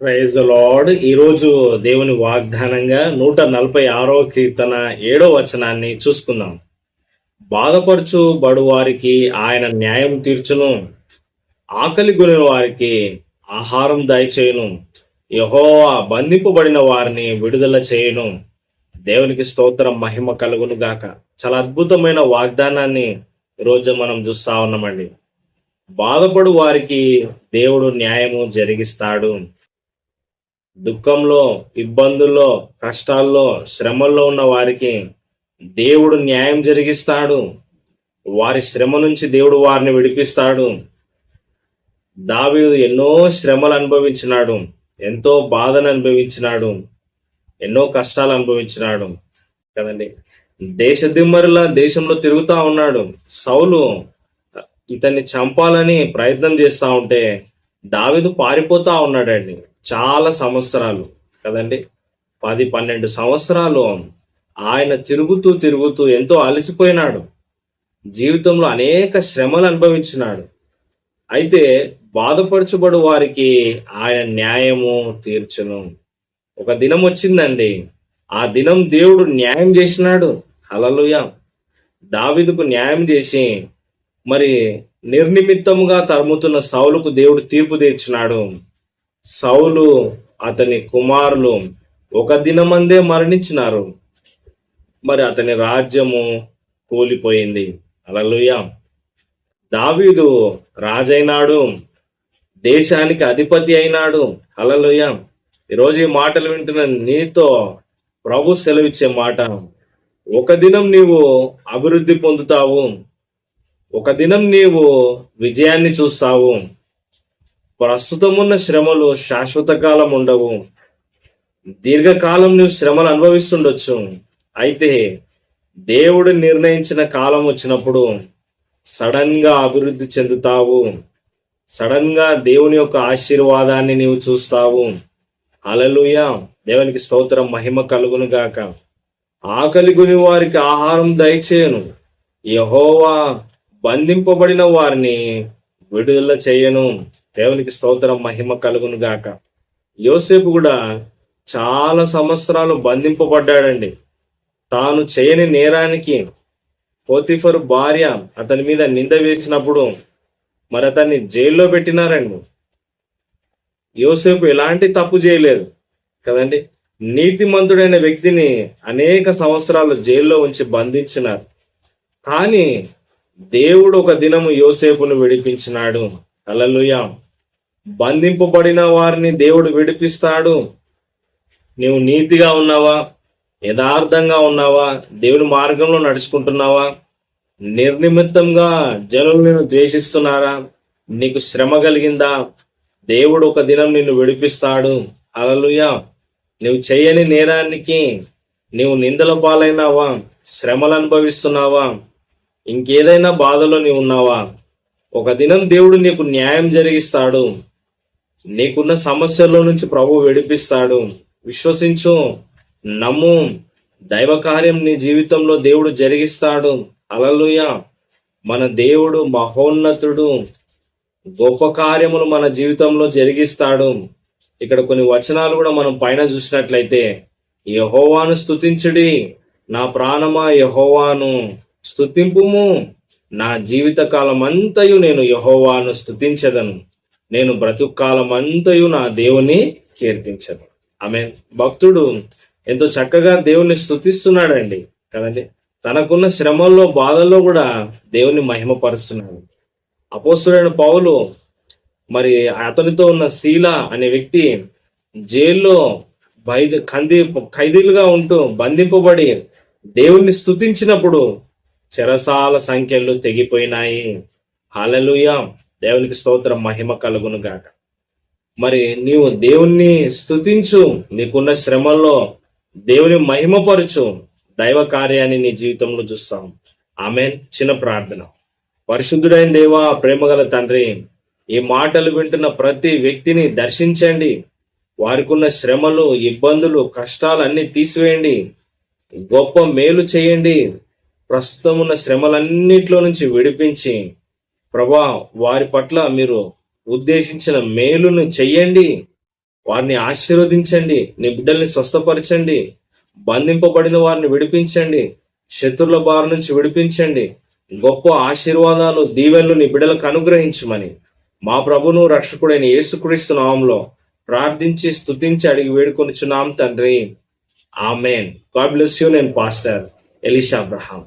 Praise lord ఈరోజు దేవుని వాగ్దానంగా నూట నలభై ఆరో కీర్తన ఏడో వచనాన్ని చూసుకుందాం. బాధపరచు బడు వారికి ఆయన న్యాయం తీర్చును. ఆకలి గురిన వారికి ఆహారం దయచేయును. యహోవా బంధింపబడిన వారిని విడుదల చేయను. దేవునికి స్తోత్రం మహిమ కలుగును గాక. చాలా అద్భుతమైన వాగ్దానాన్ని ఈరోజు మనం చూస్తా ఉన్నామండి. బాధపడు వారికి దేవుడు న్యాయము జరిగిస్తాడు. దుఃఖంలో ఇబ్బందుల్లో కష్టాల్లో శ్రమల్లో ఉన్న వారికి దేవుడు న్యాయం జరిగిస్తాడు. వారి శ్రమ నుంచి దేవుడు వారిని విడిపిస్తాడు. దావీదు ఎన్నో శ్రమలు అనుభవించినాడు. ఎంతో బాధను అనుభవించినాడు. ఎన్నో కష్టాలు అనుభవించినాడు. కదండి? దేశ దిమ్మరిలా దేశంలో తిరుగుతూ ఉన్నాడు. సౌలు ఇతన్ని చంపాలని ప్రయత్నం చేస్తూ ఉంటే దావీదు పారిపోతా ఉన్నాడండి. చాలా సంవత్సరాలు కదండి? పది పన్నెండు సంవత్సరాలు ఆయన తిరుగుతూ తిరుగుతూ ఎంతో అలసిపోయినాడు. జీవితంలో అనేక శ్రమలు అనుభవించినాడు. అయితే బాధపరచబడు వారికి ఆయన న్యాయము తీర్చును. ఒక దినం వచ్చిందండి. ఆ దినం దేవుడు న్యాయం చేసినాడు. హలలుయ దావిదుకు న్యాయం చేసి మరి నిర్నిమిత్తముగా తరుముతున్న సౌలుకు దేవుడు తీర్పు తీర్చినాడు. సౌలు అతని కుమారులు ఒక దినమందే మరణించినారు. మరి అతని రాజ్యము కూలిపోయింది. అలలుయ దావీదు రాజైనాడు. దేశానికి అధిపతి అయినాడు. అలలుయ ఈరోజు ఈ మాటలు వింటున్న నీతో ప్రభు సెలవిచ్చే మాట. ఒక దినం నీవు అభివృద్ధి పొందుతావు. ఒక దినం నీవు విజయాన్ని చూస్తావు. ప్రస్తుతమున్న శ్రమలు శాశ్వత కాలం ఉండవు. దీర్ఘకాలం నువ్వు శ్రమలు అనుభవిస్తుండొచ్చు. అయితే దేవుడు నిర్ణయించిన కాలం వచ్చినప్పుడు సడన్గా అభివృద్ధి చెందుతావు. సడన్గా దేవుని యొక్క ఆశీర్వాదాన్ని నీవు చూస్తావు. అలలుయ దేవునికి స్తోత్రం మహిమ కలుగును గాక. ఆకలి గుని వారికి ఆహారం దయచేయను. యహోవా బంధింపబడిన వారిని విడుదల చేయను. దేవునికి స్తోత్రం మహిమ కలుగును గాక. యోసేపు కూడా చాలా సంవత్సరాలు బంధింపబడ్డాడండి. తాను చేయని నేరానికి పోతిఫర్ భార్య అతని మీద నింద వేసినప్పుడు మరి అతన్ని జైల్లో పెట్టినారండి. యోసేపు ఎలాంటి తప్పు చేయలేదు. కదండి? నీతిమంతుడైన వ్యక్తిని అనేక సంవత్సరాలు జైల్లో ఉంచి బంధించినారు. కానీ దేవుడు ఒక దినము యోసేపును విడిపించినాడు. అలలుయ బంధింపబడిన వారిని దేవుడు విడిపిస్తాడు. నీవు నీతిగా ఉన్నావా? యథార్థంగా ఉన్నావా? దేవుని మార్గంలో నడుచుకుంటున్నావా? నిర్నిమిత్తంగా జనులు నిన్ను ద్వేషిస్తున్నారా? నీకు శ్రమ కలిగిందా? దేవుడు ఒక దినం నిన్ను విడిపిస్తాడు. అలలుయ నువ్వు చేయని నేరానికి నీవు నిందల పాలైనావా? శ్రమలు అనుభవిస్తున్నావా? ఇంకేదైనా బాధలో నీవు ఉన్నావా? ఒక దినం దేవుడు నీకు న్యాయం జరిగిస్తాడు. నీకున్న సమస్యల్లో నుంచి ప్రభు విడిపిస్తాడు. విశ్వసించు నమ్ము. దైవ కార్యం నీ జీవితంలో దేవుడు జరిగిస్తాడు. అలలుయ మన దేవుడు మహోన్నతుడు గొప్ప కార్యములు మన జీవితంలో జరిగిస్తాడు. ఇక్కడ కొన్ని వచనాలు కూడా మనం పైన చూసినట్లయితే యహోవాను స్తుతించుడి నా ప్రాణమా యహోవాను. స్తుతింపుము. నా జీవితకాలం అంతయు నేను యహోవాను స్థుతించదను నేను బ్రతుకాలం అంతయు నా దేవుని కీర్తించను ఆమె భక్తుడు ఎంతో చక్కగా దేవుని స్థుతిస్తున్నాడండి కదండి? తనకున్న శ్రమల్లో బాధల్లో కూడా దేవుని మహిమపరుస్తున్నాడు. అపోస్తుడైన పౌలు మరి అతనితో ఉన్న శీల అనే వ్యక్తి జైల్లో బైద కంది ఖైదీలుగా ఉంటూ బంధింపబడి దేవుణ్ణి స్తుతించినప్పుడు చెరసాల సంఖ్యలు తెగిపోయినాయి. హాలలుయ దేవునికి స్తోత్రం మహిమ కలుగును గాక. మరి నీవు దేవుణ్ణి స్తుతించు నీకున్న శ్రమల్లో దేవుని మహిమపరచు దైవ కార్యాన్ని నీ జీవితంలో చూస్తాం. ఆమె చిన్న ప్రార్థన. పరిశుద్ధుడైన దేవా ప్రేమగల తండ్రి ఈ మాటలు వింటున్న ప్రతి వ్యక్తిని దర్శించండి. వారికి ఉన్న శ్రమలు ఇబ్బందులు కష్టాలు అన్ని తీసివేయండి. గొప్ప మేలు చేయండి. ప్రస్తుతం ఉన్న శ్రమలన్నిట్లో నుంచి విడిపించి ప్రభా వారి పట్ల మీరు ఉద్దేశించిన మేలును చెయ్యండి. వారిని ఆశీర్వదించండి. నీ బిడ్డల్ని స్వస్థపరచండి. బంధింపబడిన వారిని విడిపించండి. శత్రుల బారి నుంచి విడిపించండి. గొప్ప ఆశీర్వాదాలు దీవెనలు నీ బిడ్డలకు అనుగ్రహించమని మా ప్రభును రక్షకుడైన యేసుక్రీస్తు నామంలో ప్రార్థించి స్తుతించి అడిగి వేడుకొనిచున్నాం తండ్రి. ఆమెన్. గాడ్ బ్లెస్ యూ నేను పాస్టర్ ఎలిషా అబ్రహాం.